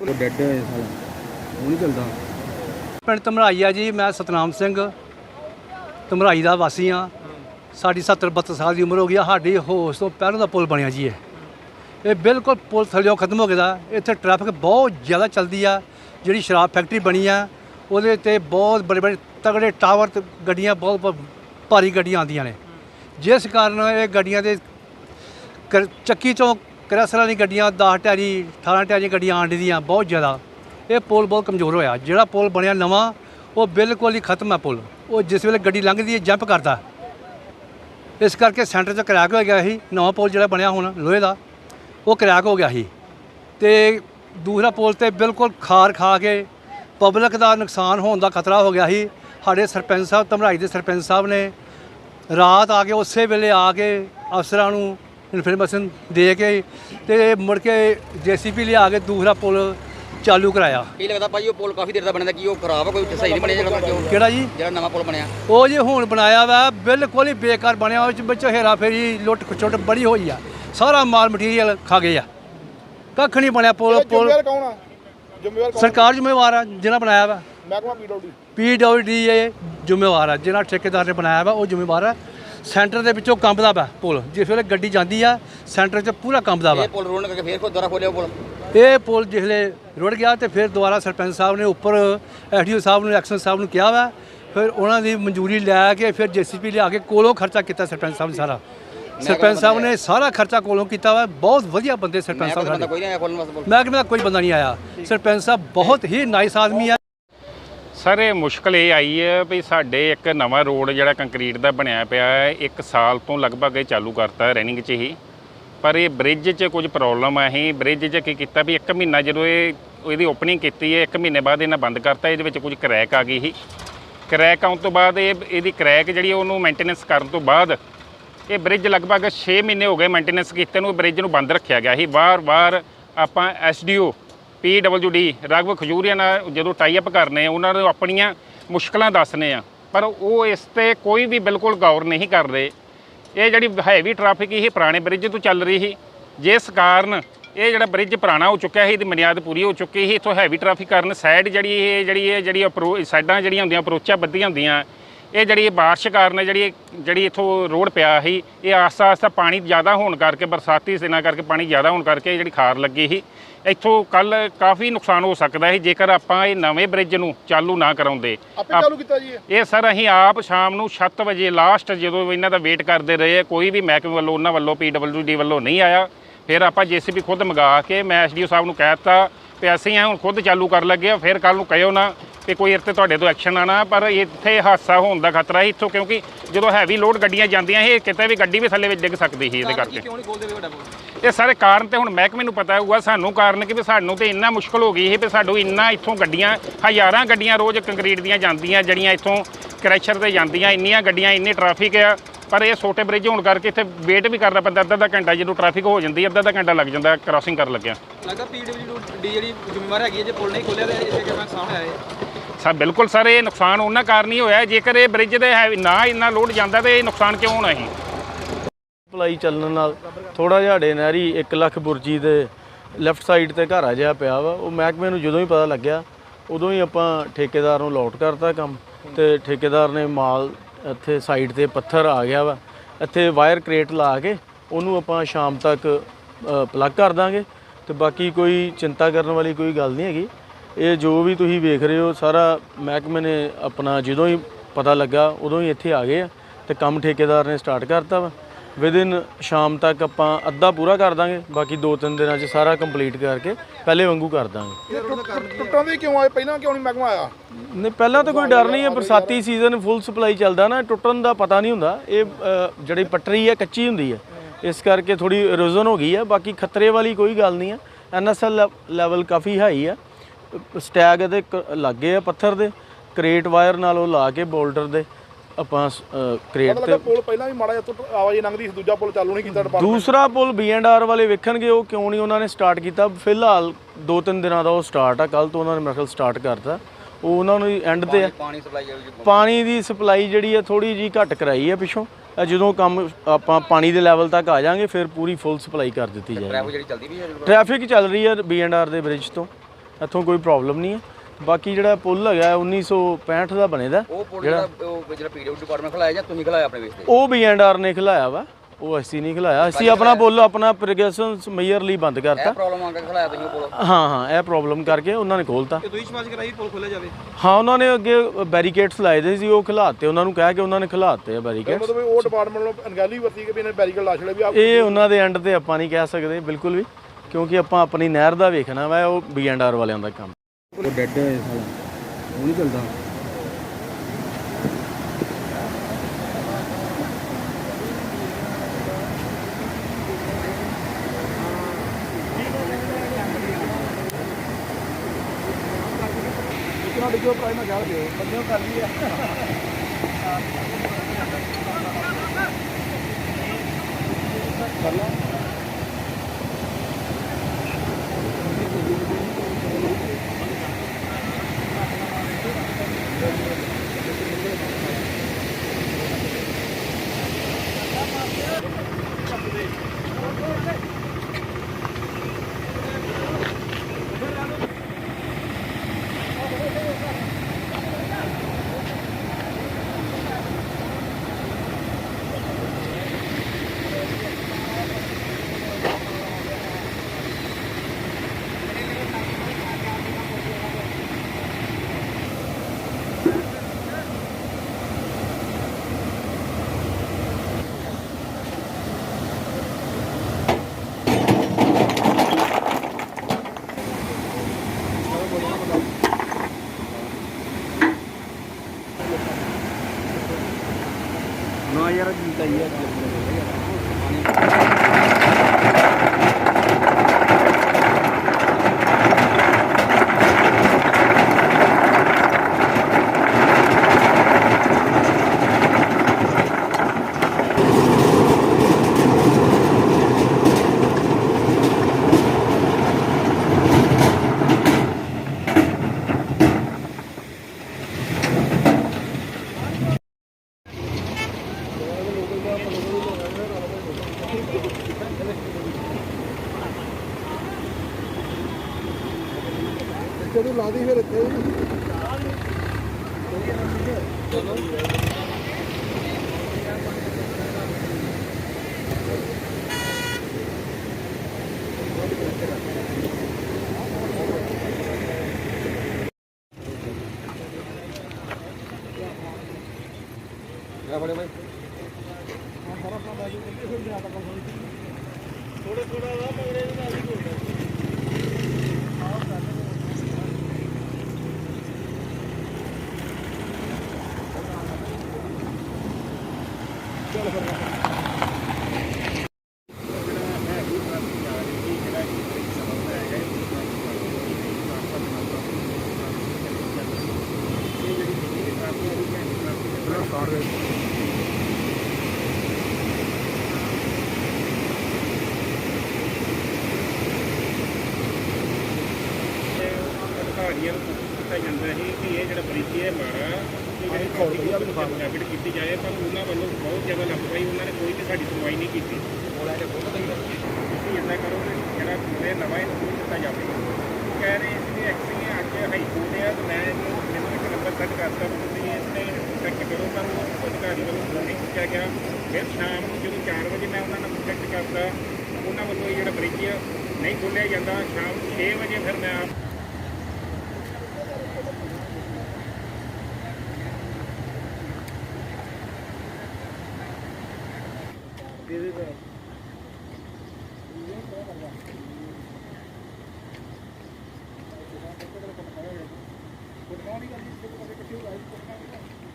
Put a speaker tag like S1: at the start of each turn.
S1: ਉਹ ਡੈੱਡ ਹੈ ਸਾਲਾ। ਉਹ ਨਹੀਂ ਚੱਲਦਾ।
S2: ਪਿੰਡ ਧਮਰਾਈ ਆ ਜੀ, ਮੈਂ ਸਤਨਾਮ ਸਿੰਘ, ਧਮਰਾਈ ਦਾ ਵਾਸੀ ਆ। ਸਾਡੀ 70 72 ਸਾਲ ਦੀ ਉਮਰ ਹੋ ਗਈ ਆ, ਸਾਡੀ ਹੋਸ਼ ਤੋਂ ਪਹਿਲਾਂ ਦਾ ਪੁਲ ਬਣਿਆ ਜੀ ਇਹ। ਇਹ ਬਿਲਕੁਲ ਪੁਲ ਥੱਲਿਓ ਖਤਮ ਹੋ ਗਿਆ। ਦਾ ਇੱਥੇ ਟ੍ਰੈਫਿਕ ਬਹੁਤ ਜ਼ਿਆਦਾ ਚੱਲਦੀ ਆ, ਜਿਹੜੀ ਸ਼ਰਾਬ ਫੈਕਟਰੀ ਬਣੀ ਆ, ਉਹਦੇ ਤੇ ਬਹੁਤ ਬੜੇ ਬੜੇ ਤਗੜੇ ਟਾਵਰ ਤੇ ਗੱਡੀਆਂ, ਬਹੁਤ ਭਾਰੀ ਗੱਡੀਆਂ ਆਉਂਦੀਆਂ ਨੇ। ਜਿਸ ਕਾਰਨ ਇਹ ਗੱਡੀਆਂ ਦੇ ਕਰ- ਚੱਕੀ ਚੋਂ ਕਰੈਸਰਾਂ ਦੀ ਗੱਡੀਆਂ 10 ਟੈਰੀ 18 ਟੈਰੀ ਗੱਡੀਆਂ ਆਉਣ ਦੀਆਂ ਬਹੁਤ ਜ਼ਿਆਦਾ। ਇਹ ਪੁਲ ਬਹੁਤ ਕਮਜ਼ੋਰ ਹੋਇਆ। ਜਿਹੜਾ ਪੁਲ ਬਣਿਆ ਨਵਾਂ, ਉਹ ਬਿਲਕੁਲ ਹੀ ਖਤਮ ਹੈ ਪੁਲ। ਉਹ ਜਿਸ ਵੇਲੇ ਗੱਡੀ ਲੰਘਦੀ ਹੈ, ਜੰਪ ਕਰਦਾ। ਇਸ ਕਰਕੇ ਸੈਂਟਰ 'ਚ ਕਰੈਕ ਹੋ ਗਿਆ ਸੀ। ਨਵਾਂ ਪੁਲ ਜਿਹੜਾ ਬਣਿਆ ਹੁਣ, ਲੋਹੇ ਦਾ, ਉਹ ਕਰੈਕ ਹੋ ਗਿਆ ਸੀ। ਤੇ ਦੂਸਰਾ ਪੁਲ ਤੇ ਬਿਲਕੁਲ ਖਾਰ ਖਾ ਕੇ ਪਬਲਿਕ ਦਾ ਨੁਕਸਾਨ ਹੋਣ ਦਾ ਖਤਰਾ ਹੋ ਗਿਆ ਸੀ। ਸਾਡੇ ਸਰਪੰਚ ਸਾਹਿਬ, ਧਮਰਾਈ ਦੇ ਸਰਪੰਚ ਸਾਹਿਬ ਨੇ ਰਾਤ ਆ ਕੇ ਉਸੇ ਵੇਲੇ ਆ ਕੇ ਅਫਸਰਾਂ ਨੂੰ ਇਨਫੋਰਮੇਸ਼ਨ ਦੇ ਕੇ ਤੇ ਮੁੜ ਕੇ ਜੀਸੀਪੀ ਲਿਆ ਕੇ ਦੂਸਰਾ ਪੁਲ ਚਾਲੂ ਕਰਾਇਆ।
S3: ਕੀ ਲੱਗਦਾ ਭਾਈ ਉਹ ਪੁਲ ਕਾਫੀ ਦੇਰ ਦਾ ਬਣਿਆ ਕੀ ਉਹ ਖਰਾਬ ਆ ਕੋਈ ਸਹੀ ਨਹੀਂ ਬਣਿਆ ਜਿਹੜਾ ਕਿਉਂ?
S2: ਕਿਹੜਾ ਜੀ?
S3: ਜਿਹੜਾ ਨਵਾਂ ਪੁਲ ਬਣਿਆ।
S2: ਉਹ ਜੇ ਹੁਣ ਬਣਾਇਆ ਵਾ ਬਿਲਕੁਲ ਹੀ ਬੇਕਾਰ ਬਣਿਆ ਉਹ ਵਿੱਚ ਹੇਰਾ ਫੇਰੀ ਲੁੱਟ ਖਚੁੱਟ ਬੜੀ ਹੋਈ ਆ। ਸਾਰਾ ਮਾਲ ਮਟੀਰੀਅਲ ਖਾ ਗਏ ਆ। ਕੱਖ ਨਹੀਂ ਬਣਿਆ ਪੁਲ ਪੁਲ।
S4: ਜ਼ਿੰਮੇਵਾਰ ਕੌਣ ਆ? ਜ਼ਿੰਮੇਵਾਰ ਕੌਣ
S2: ਸਰਕਾਰ ਜ਼ਿੰਮੇਵਾਰ ਆ ਜਿਹਨਾਂ ਬਣਾਇਆ ਵਾ।
S4: ਮਹਿਕਮਾ ਪੀਡਬਲਯੂ
S2: ਪੀਡਬਲਯੂਡੀ ਇਹ ਜ਼ਿੰਮੇਵਾਰ ਆ ਜਿਹੜਾ ਠੇਕੇਦਾਰ ਨੇ ਬਣਾਇਆ ਵਾ ਉਹ ਜ਼ਿੰਮੇਵਾਰ ਆ। ਸੈਂਟਰ ਦੇ ਵਿੱਚੋਂ ਕੰਬਦਾ ਵਾ ਪੁਲ। ਜਿਸ ਵੇਲੇ ਗੱਡੀ ਜਾਂਦੀ ਆ ਸੈਂਟਰ 'ਚ ਪੂਰਾ ਕੰਬਦਾ ਵਾ
S3: ਇਹ ਪੁਲ ਰੋਣ ਕਰਕੇ ਫੇਰ ਖੁਦ ਦੁਆਰਾ ਖੋਲਿਆ ਪੁਲ?
S2: ਇਹ ਪੁਲ ਜਿਸਲੇ ਰੁੜ ਗਿਆ ਤੇ ਫਿਰ ਦੁਬਾਰਾ ਸਰਪੰਚ ਸਾਹਿਬ ਨੇ ਉੱਪਰ ਐਸਡੀਓ ਸਾਹਿਬ ਨੂੰ ਐਕਸ਼ਨ ਸਾਹਿਬ ਨੂੰ ਕਿਹਾ ਵਾ। ਫਿਰ ਉਹਨਾਂ ਦੀ ਮਨਜ਼ੂਰੀ ਲੈ ਕੇ ਫਿਰ ਜੀਸੀਪੀ ਲਿਆ ਕੇ ਕੋਲੋਂ ਖਰਚਾ ਕੀਤਾ ਸਰਪੰਚ ਸਾਹਿਬ ਨੇ ਸਾਰਾ। ਸਰਪੰਚ ਸਾਹਿਬ ਨੇ ਸਾਰਾ ਖਰਚਾ ਕੋਲੋਂ ਕੀਤਾ ਵਾ। ਬਹੁਤ ਵਧੀਆ ਬੰਦੇ ਸਰਪੰਚ
S3: ਮੈਂ
S2: ਸਾਹਿਬ
S3: ਬੰਦਾ
S2: ਸਾਡੇ।
S3: ਕੋਈ ਨਹੀਂ ਆਇਆ
S2: ਕੋਈ ਬੰਦਾ ਨਹੀਂ ਆਇਆ। ਸਰਪੰਚ ਸਾਹਿਬ ਬਹੁਤ ਹੀ ਨਾਈਸ ਆਦਮੀ ਆ।
S5: ਸਰ ਇਹ ਮੁਸ਼ਕਲ ਇਹ ਆਈ ਹੈ ਵੀ ਸਾਡੇ ਇੱਕ ਨਵਾਂ ਰੋਡ ਜਿਹੜਾ ਕੰਕਰੀਟ ਦਾ ਬਣਿਆ ਪਿਆ ਹੈ, ਇੱਕ ਸਾਲ ਤੋਂ ਲਗਭਗ ਇਹ ਚਾਲੂ ਕਰਤਾ ਰਨਿੰਗ 'ਚ ਹੀ। ਪਰ ਇਹ ਬ੍ਰਿਜ 'ਚ ਕੁਝ ਪ੍ਰੋਬਲਮ ਆ ਅਸੀਂ ਬ੍ਰਿਜ 'ਚ ਕੀ ਕੀਤਾ ਵੀ ਇੱਕ ਮਹੀਨਾ ਜਦੋਂ ਇਹ, ਇਹਦੀ ਓਪਨਿੰਗ ਕੀਤੀ ਹੈ, ਇੱਕ ਮਹੀਨੇ ਬਾਅਦ ਇਹਨਾਂ ਬੰਦ ਕਰਤਾ, ਇਹਦੇ ਵਿੱਚ ਕੁਝ ਕਰੈਕ ਆ ਗਈ ਸੀ। ਕਰੈਕ ਆਉਣ ਤੋਂ ਬਾਅਦ ਇਹ, ਇਹਦੀ ਕਰੈਕ ਜਿਹੜੀ ਉਹਨੂੰ ਮੇਨਟੇਨੈਂਸ ਕਰਨ ਤੋਂ ਬਾਅਦ ਇਹ ਬ੍ਰਿਜ ਲਗਭਗ 6 ਮਹੀਨੇ ਹੋ ਗਏ ਮੇਨਟੇਨੈਂਸ ਕੀਤੇ ਨੂੰ ਬ੍ਰਿਜ ਨੂੰ ਬੰਦ ਰੱਖਿਆ ਗਿਆ ਸੀ। ਵਾਰ-ਵਾਰ ਆਪਾਂ ਐਸਡੀਓ ਪੀਡਬਲਯੂਡੀ ਰਾਘਵ ਖਜੂਰੀਆ ਨਾਲ ਜਦੋਂ ਟਾਈ ਅਪ ਕਰਨੇ ਆ, ਉਹਨਾਂ ਨੂੰ ਆਪਣੀਆਂ ਮੁਸ਼ਕਲਾਂ ਦੱਸਨੇ ਆ। ਪਰ ਉਹ ਇਸ ਤੇ ਕੋਈ ਵੀ ਬਿਲਕੁਲ ਗੌਰ ਨਹੀਂ ਕਰ ਰਹੇ ਇਹ ਜਿਹੜੀ ਹੈਵੀ ਟ੍ਰੈਫਿਕ ਇਹ ਪੁਰਾਣੇ ਬ੍ਰਿਜ ਤੋਂ ਚੱਲ ਰਹੀ ਸੀ। ਜਿਸ ਕਾਰਨ ਇਹ ਜਿਹੜਾ ਬ੍ਰਿਜ ਪੁਰਾਣਾ ਹੋ ਚੁੱਕਿਆ ਸੀ ਇਹਦੀ ਬੁਨਿਆਦ ਪੂਰੀ ਹੋ ਚੁੱਕੀ ਸੀ। ਇਥੋਂ ਹੈਵੀ ਟ੍ਰੈਫਿਕ ਕਾਰਨ ਸਾਈਡ ਜਿਹੜੀ ਇਹ ਜਿਹੜੀ ਇਹ ਜਿਹੜੀ ਅਪਰੋ ਸਾਈਡਾਂ ਜਿਹੜੀਆਂ ਹੁੰਦੀਆਂ ਅਪਰੋਚਾਂ ਬੱਦੀਆਂ ਹੁੰਦੀਆਂ ਇਹ ਜਿਹੜੀ ਬਾਰਿਸ਼ ਕਾਰਨ ਜਿਹੜੀ ਜਿਹੜੀ ਇਥੋਂ ਰੋਡ ਪਿਆ ਸੀ ਇਹ ਆਸਤਾ ਆਸਤਾ ਪਾਣੀ ਜ਼ਿਆਦਾ ਹੋਣ ਕਰਕੇ ਬਰਸਾਤੀ ਸਿਨਾ ਕਰਕੇ ਪਾਣੀ ਜ਼ਿਆਦਾ ਹੋਣ ਕਰਕੇ ਜਿਹੜੀ ਖਾਰ ਲੱਗੀ ਸੀ ਇੱਥੋਂ ਕੱਲ ਕਾਫੀ ਨੁਕਸਾਨ ਹੋ ਸਕਦਾ ਸੀ ਜੇਕਰ ਆਪਾਂ ਇਹ ਨਵੇਂ ਬ੍ਰਿਜ ਨੂੰ ਚਾਲੂ ਨਾ ਕਰਾਉਂਦੇ।
S4: ਆਪੇ ਚਾਲੂ ਕੀਤਾ ਜੀ ਇਹ?
S5: ਸਰ ਅਸੀਂ ਆਪ ਸ਼ਾਮ ਨੂੰ 7 ਵਜੇ ਲਾਸਟ ਜਦੋਂ ਇਹਨਾਂ ਦਾ ਵੇਟ ਕਰਦੇ ਰਹੇ ਕੋਈ ਵੀ ਮਹਿਕਮੇ ਵੱਲੋਂ ਉਹਨਾਂ ਵੱਲੋਂ ਪੀਡਬਲਯੂਡੀ ਵੱਲੋਂ ਨਹੀਂ ਆਇਆ ਫਿਰ ਆਪਾਂ ਜੀਸੀਬੀ ਖੁਦ ਮੰਗਾ ਕੇ ਮੈਂ ਐਸਡੀਓ ਸਾਹਿਬ ਨੂੰ ਕਹਿ ਦਿੱਤਾ ਵੀ ਅਸੀਂ ਆ ਹੁਣ ਖੁਦ ਚਾਲੂ ਕਰ ਲੱਗੇ ਆ ਫਿਰ ਕੱਲ ਨੂੰ ਕਹਿਓ ਨਾ ਕਿ ਕੋਈ ਇੱਥੇ ਤੁਹਾਡੇ ਤੋਂ ਐਕਸ਼ਨ ਆਣਾ ਪਰ ਇੱਥੇ ਹਾਦਸਾ ਹੋਣ ਦਾ ਖਤਰਾ ਹੈ ਇੱਥੋਂ ਕਿਉਂਕਿ ਜਦੋਂ ਹੈਵੀ ਲੋਡ ਗੱਡੀਆਂ ਜਾਂਦੀਆਂ ਇਹ ਕਿਤੇ ਵੀ ਗੱਡੀ ਵੀ ਥੱਲੇ ਵਿੱਚ ਡਿੱਗ ਸਕਦੀ ਸੀ ਇਹਦੇ ਕਰਕੇ।
S3: ਕਿਉਂ ਨਹੀਂ ਖੋਲਦੇ ਵੀ ਵੱਡਾ ਪੁਲ
S5: ਇਹ ਸਾਰੇ ਕਾਰਨ ਤੇ ਹੁਣ ਮਹਿਕਮੇ ਨੂੰ ਪਤਾ ਹੋਊਗਾ ਸਾਨੂੰ ਕਾਰਨ ਕਿ ਵੀ ਸਾਨੂੰ ਤੇ ਇੰਨਾ ਮੁਸ਼ਕਲ ਹੋ ਗਈ ਸੀ ਵੀ ਸਾਨੂੰ ਇੰਨਾ ਇੱਥੋਂ ਗੱਡੀਆਂ ਹਜ਼ਾਰਾਂ ਗੱਡੀਆਂ ਰੋਜ਼ ਕੰਕਰੀਟ ਦੀਆਂ ਜਾਂਦੀਆਂ ਜਿਹੜੀਆਂ ਇੱਥੋਂ ਕ੍ਰੈਸ਼ਰ ਤੇ ਜਾਂਦੀਆਂ ਇੰਨੀਆਂ ਗੱਡੀਆਂ ਇੰਨੀ ਟ੍ਰੈਫਿਕ ਆ ਪਰ ਇਹ ਛੋਟੇ ਬ੍ਰਿਜ ਹੋਣ ਕਰਕੇ ਇੱਥੇ ਵੇਟ ਵੀ ਕਰਨਾ ਪੈਂਦਾ ਅੱਧਾ ਅੱਧਾ ਘੰਟਾ ਜਦੋਂ ਟ੍ਰੈਫਿਕ ਹੋ ਜਾਂਦੀ ਅੱਧਾ ਅੱਧਾ ਘੰਟਾ ਲੱਗ ਜਾਂਦਾ ਕ੍ਰਾਸਿੰਗ ਕਰਨ ਲੱਗਿਆ।
S3: ਲੱਗਦਾ ਪੀਡਬਲਯੂਡੀ ਜਿਹੜੀ ਜ਼ਿੰਮੇਵਾਰ ਹੈਗੀ ਹੈ ਜੇ ਪੁਲ ਨਹੀਂ ਖੋਲਿਆ ਤੇ ਇਸੇ ਕਰਕੇ ਸਾਹਮਣੇ ਆਏ?
S5: ਸਰ ਬਿਲਕੁਲ ਸਰ, ਇਹ ਨੁਕਸਾਨ ਉਹਨਾਂ ਕਾਰਨ ਹੀ ਹੋਇਆ। ਜੇਕਰ ਇਹ ਬ੍ਰਿਜ ਦੇ ਹੈ ਨਾ ਇੰਨਾ ਲੋਡ ਜਾਂਦਾ ਤੇ ਇਹ ਨੁਕਸਾਨ ਕਿਉਂ ਹੋਣਾ ਸੀ?
S6: ਸਪਲਾਈ ਚੱਲਣ ਨਾਲ ਥੋੜਾ ਜਿਹਾ ਡੇ ਨਹਿਰੀ 1 ਲੱਖ ਬੁਰਜੀ ਦੇ ਲੈਫਟ ਸਾਈਡ ਤੇ ਘਰ ਆ ਜਿਹਾ ਪਿਆ ਵਾ। ਉਹ ਮਹਿਕਮੇ ਨੂੰ ਜਦੋਂ ਹੀ ਪਤਾ ਲੱਗਿਆ, ਉਦੋਂ ਹੀ ਆਪਾਂ ਠੇਕੇਦਾਰ ਨੂੰ ਲੋਟ ਕਰਤਾ ਕੰਮ ਤੇ ਠੇਕੇਦਾਰ ਨੇ ਮਾਲ ਇੱਥੇ ਸਾਈਡ ਤੇ ਪੱਥਰ ਆ ਗਿਆ ਵਾ। ਇੱਥੇ ਵਾਇਰ ਕ੍ਰੇਟ ਲਾ ਕੇ ਉਹਨੂੰ ਆਪਾਂ ਸ਼ਾਮ ਤੱਕ ਪਲੱਗ ਕਰ ਦਾਂਗੇ ਤੇ ਬਾਕੀ ਕੋਈ ਚਿੰਤਾ ਕਰਨ ਵਾਲੀ ਕੋਈ ਗੱਲ ਨਹੀਂ ਹੈਗੀ। ਇਹ ਜੋ ਵੀ ਤੁਸੀਂ ਵੇਖ ਰਹੇ ਹੋ ਸਾਰਾ ਮਹਿਕਮੇ ਨੇ ਆਪਣਾ ਜਦੋਂ ਹੀ ਪਤਾ ਲੱਗਾ ਉਦੋਂ ਹੀ ਇੱਥੇ ਆ ਗਏ ਆ ਤੇ ਕੰਮ ਠੇਕੇਦਾਰ ਨੇ ਸਟਾਰਟ ਕਰਤਾ ਵਾ। ਵਿਦਿਨ ਸ਼ਾਮ ਤੱਕ ਆਪਾਂ ਅੱਧਾ ਪੂਰਾ ਕਰ ਦਾਂਗੇ ਬਾਕੀ 2-3 ਦਿਨਾਂ 'ਚ ਸਾਰਾ ਕੰਪਲੀਟ ਕਰਕੇ ਪਹਿਲੇ ਵਾਂਗੂ ਕਰ ਦਾਂਗੇ।
S4: ਟੁੱਟ- ਦੇ ਕਿਉਂ ਆਏ? ਪਹਿਲਾਂ ਕਿਉਂ ਨਹੀਂ ਮਹਿਕਮਾ ਆਇਆ?
S6: ਨਹੀਂ ਪਹਿਲਾਂ ਤਾਂ ਕੋਈ ਡਰ ਨਹੀਂ ਹੈ ਬਰਸਾਤੀ ਸੀਜ਼ਨ ਫੁੱਲ ਸਪਲਾਈ ਚੱਲਦਾ ਨਾ ਟੁੱਟਣ ਦਾ ਪਤਾ ਨਹੀਂ ਹੁੰਦਾ। ਇਹ ਜਿਹੜੀ ਪਟਰੀ ਹੈ ਕੱਚੀ ਹੁੰਦੀ ਹੈ। ਇਸ ਕਰਕੇ ਥੋੜੀ ਇਰੋਜ਼ਨ ਹੋ ਗਈ ਹੈ ਬਾਕੀ ਖਤਰੇ ਵਾਲੀ ਕੋਈ ਗੱਲ ਨਹੀਂ ਹੈ। ਐਨਐਸਐਲ ਲੈਵਲ ਕਾਫੀ ਹਾਈ ਹੈ। ਸਟੈਗ ਇਹਦੇ ਕ- ਲੱਗੇ ਆ ਪੱਥਰ ਦੇ ਕ੍ਰੇਟ ਵਾਇਰ ਨਾਲ ਉਹ ਲਾ ਕੇ ਬੋਲਡਰ ਦੇ ਆਪਾਂ ਕ੍ਰੇਟ ਤੇ
S4: ਪੁਲ ਪਹਿਲਾਂ ਵੀ ਮਾੜਾ ਜਿਹਾ ਤੋਂ ਆਵਾਜਾਈ ਲੰਘਦੀ ਸੀ ਦੂਜਾ ਪੁਲ ਚਾਲੂ ਨਹੀਂ ਕੀਤਾ ਡਿਪਾਰਟਮੈਂਟ
S6: ਦੂਸਰਾ ਪੁਲ ਬੀਐਨਆਰ ਵਾਲੇ ਵੇਖਣਗੇ ਉਹ ਕਿਉਂ ਨਹੀਂ ਉਹਨਾਂ ਨੇ ਸਟਾਰਟ ਕੀਤਾ। ਫਿਲਹਾਲ 2-3 ਦਿਨਾਂ ਦਾ ਉਹ ਸਟਾਰਟ ਆ ਕੱਲ ਤੋਂ ਉਹਨਾਂ ਨੇ ਮੇਰੇ ਖਿਆਲ ਸਟਾਰਟ ਕਰਤਾ। ਉਹ ਉਹਨਾਂ ਨੂੰ ਐਂਡ ਤੇ ਆ।
S3: ਪਾਣੀ ਸਪਲਾਈ ਜਿਹੜੀ
S6: ਪਾਣੀ ਦੀ ਸਪਲਾਈ ਜਿਹੜੀ ਹੈ ਥੋੜੀ ਜੀ ਘੱਟ ਕਰਾਈ ਹੈ ਪਿੱਛੋਂ। ਜਦੋਂ ਕੰਮ ਆਪਾਂ ਪਾਣੀ ਦੇ ਲੈਵਲ ਤੱਕ ਆ ਜਾਾਂਗੇ ਫਿਰ ਪੂਰੀ ਫੁੱਲ ਸਪਲਾਈ ਕਰ ਦਿੱਤੀ ਜਾਏਗੀ।
S3: ਟ੍ਰੈਫਿਕ ਜਿਹੜੀ ਚੱਲਦੀ ਵੀ ਹੈ
S6: ਟ੍ਰੈਫਿਕ ਚੱਲ ਰਹੀ ਹੈ ਬੀਐਨਆਰ ਦੇ ਬ੍ਰਿਜ ਤੋਂ। ਇੱਥੋਂ ਕੋਈ ਪ੍ਰੋਬਲਮ ਨਹੀਂ ਹੈ। ਬਾਕੀ ਜਿਹੜਾ ਪੁਲ ਹੈਗਾ 1965 ਦਾ ਬਣੇਦਾ।
S7: ਉਹ ਪੁਲ ਜਿਹੜਾ ਉਹ ਜਿਹੜਾ ਡਿਪਾਰਟਮੈਂਟ ਖਲਾਇਆ ਜਾਂ ਤੁਸੀਂ ਖਲਾਇਆ ਆਪਣੇ ਵੇਸ ਤੇ?
S6: ਉਹ ਵੀ ਆਰ ਨੇ ਖਿਲਾਇਆ ਵਾ। ਉਹ ਅਸੀਂ ਨਹੀਂ ਖਿਲਾਇਆ। ਅਸੀਂ ਆਪਣਾ ਪੁਲ ਆਪਣਾ ਪ੍ਰੋਗਰੈਸ਼ਨ ਮੇਜਰ ਲਈ ਬੰਦ
S7: ਇਹ
S6: ਕਰਤਾ
S7: ਪ੍ਰੋਬਲਮ ਆ ਕੇ ਖਲਾਇਆ ਤੁਸੀਂ ਉਹ ਪੁਲ?
S6: ਹਾਂ ਹਾਂ ਇਹ ਪ੍ਰੋਬਲਮ ਕਰਕੇ ਉਹਨਾਂ ਨੇ ਖੋਲਤਾ
S3: ਤੇ ਤੁਸੀਂ ਸਮਾਜ ਕਰਾਈ ਪੁਲ ਖੋਲਿਆ ਜਾਵੇ?
S6: ਹਾਂ ਉਹਨਾਂ ਨੇ ਅੱਗੇ ਬੈਰੀਕੇਡਸ ਲਾਏ ਦੇ ਸੀ ਉਹ ਖਿਲਾਤੇ ਉਹਨਾਂ ਨੂੰ ਕਹਿ ਕੇ ਉਹਨਾਂ ਨੇ ਖਿਲਾਤੇ ਆ ਬੈਰੀਕੇਡ
S4: ਮਤਲਬ ਉਹ ਡਿਪਾਰਟਮੈਂਟ ਨੂੰ ਅਣਗਹਿਲੀ ਵਰਤੀ ਕਿ ਵੀ ਇਹਨੇ ਬੈਰੀਕੇਡ ਲਾ ਛੜੇ ਵੀ ਆ
S6: ਇਹ ਉਹਨਾਂ ਦੇ ਐਂਡ ਤੇ ਆਪਾਂ ਨਹੀਂ ਕਹਿ ਸਕਦੇ ਬਿਲਕੁਲ ਵੀ। ਕਿਉਂਕਿ ਆਪਾਂ ਆਪਣੀ ਨਹਿਰ ਦਾ ਵੇਖਣਾ ਵਾ ਉਹ ਆਰ ਵਾਲਿਆਂ ਦਾ ਕੰਮ।
S1: ਉਹ ਡੈਡ ਹੈ ਸਾਲਾ। ਉਹ ਨਹੀਂ ਚੱਲਦਾ। ਨਾ ਯਾਰ ਜੀਤਾ ਹੀ ਹੈ
S4: ਜਦੋਂ ਲਾਦੀ ਫਿਰ ਇੱਥੇ
S5: ਅਧਿਕਾਰੀਆਂ ਨੂੰ ਦਿੱਤਾ ਜਾਂਦਾ ਸੀ ਕਿ ਇਹ ਜਿਹੜਾ ਬ੍ਰਿਜ ਹੈ ਮਾੜਾ ਹੈਬਿਟ ਕੀਤੀ ਜਾਏ ਪਰ ਉਹਨਾਂ ਵੱਲੋਂ ਬਹੁਤ ਜ਼ਿਆਦਾ ਲਾਪਰਵਾਹੀ ਉਹਨਾਂ ਨੇ ਕੋਈ ਵੀ ਸਾਡੀ ਸੁਣਵਾਈ ਨਹੀਂ ਕੀਤੀ। ਤੁਸੀਂ ਇੱਦਾਂ ਕਰੋ ਕਿ ਜਿਹੜਾ ਨਵਾਂ ਇਹਨੂੰ ਦਿੱਤਾ ਜਾਵੇ। ਕਹਿ ਰਹੇ ਸੀ ਕਿ ਐਕਚੁਅਲੀ ਅੱਜ ਹਾਈ ਕੋਰਟ ਹੈ ਤੇ ਮੈਂ ਇਹਨੂੰ ਮੈਨੂੰ ਇੱਕ ਨੰਬਰ ਸੈੱਟ ਕਰਤਾ ਤੁਸੀਂ ਤੇ ਚੈੱਕ ਕਰੋ ਪਰ ਉਹ ਅਧਿਕਾਰੀ ਵੱਲੋਂ ਫੋਨ ਨਹੀਂ ਕੀਤਾ ਗਿਆ। ਫਿਰ ਸ਼ਾਮ ਨੂੰ ਜਦੋਂ 4 ਵਜੇ ਮੈਂ ਉਹਨਾਂ ਨਾਲ ਚੈੱਕ ਕਰਤਾ ਉਹਨਾਂ ਵੱਲੋਂ ਇਹ ਜਿਹੜਾ ਬ੍ਰਿਜ ਨਹੀਂ ਖੋਲਿਆ ਜਾਂਦਾ। ਸ਼ਾਮ 6 ਵਜੇ ਫਿਰ ਮੈਂ ਆਪ ਗੁਰਦਾਰੀ ਵਾਲੀ ਕਿੱਥੇ ਕਿੱਥੇ ਲਾਈਵ ਕਰਨਾ।